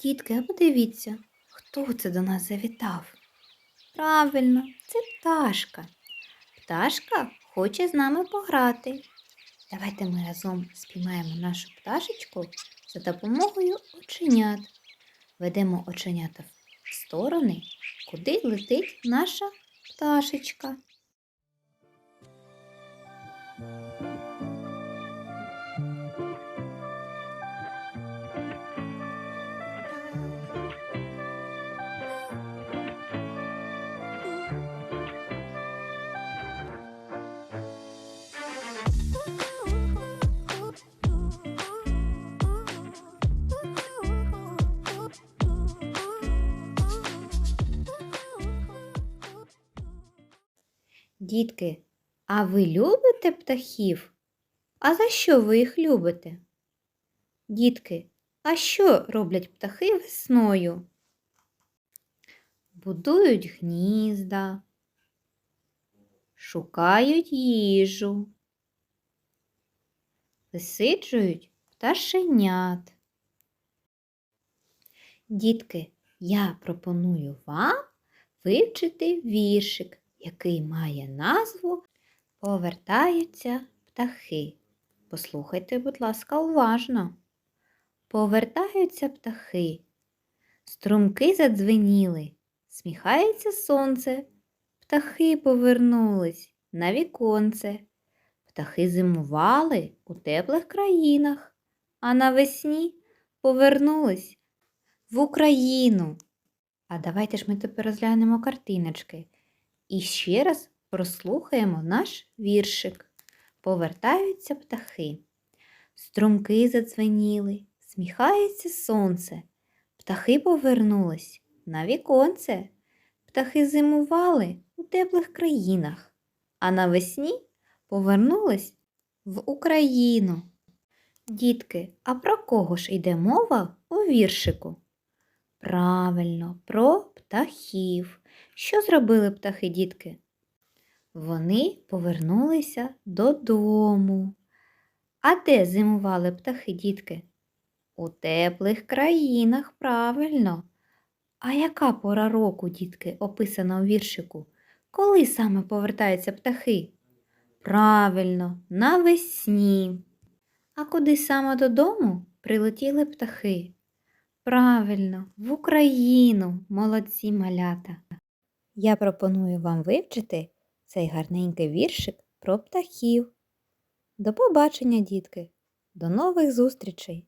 Дітки, а подивіться, хто це до нас завітав? Правильно, це пташка. Пташка хоче з нами пограти. Давайте ми разом спіймаємо нашу пташечку за допомогою оченят. Ведемо оченята в сторони, куди летить наша пташечка. Дітки, а ви любите птахів? А за що ви їх любите? Дітки, а що роблять птахи весною? Будують гнізда, шукають їжу, висиджують пташенят. Дітки, я пропоную вам вивчити віршик, який має назву Повертаються птахи. Послухайте, будь ласка, уважно. Повертаються птахи, струмки задзвеніли, сміхається сонце, птахи повернулись на віконце. Птахи зимували у теплих країнах, а навесні повернулись в Україну. А давайте ж ми тепер розглянемо картиночки і ще раз прослухаємо наш віршик. Повертаються птахи. Струмки задзвеніли, сміхається сонце. Птахи повернулись на віконце. Птахи зимували у теплих країнах, а навесні повернулись в Україну. Дітки, а про кого ж йде мова у віршику? Правильно, про птахів. Що зробили птахи, дітки? Вони повернулися додому. А де зимували птахи, дітки? У теплих країнах, правильно. А яка пора року, дітки, описана у віршику? Коли саме повертаються птахи? Правильно, навесні. А куди саме додому прилетіли птахи? Правильно, в Україну, молодці малята. Я пропоную вам вивчити цей гарненький віршик про птахів. До побачення, дітки! До нових зустрічей!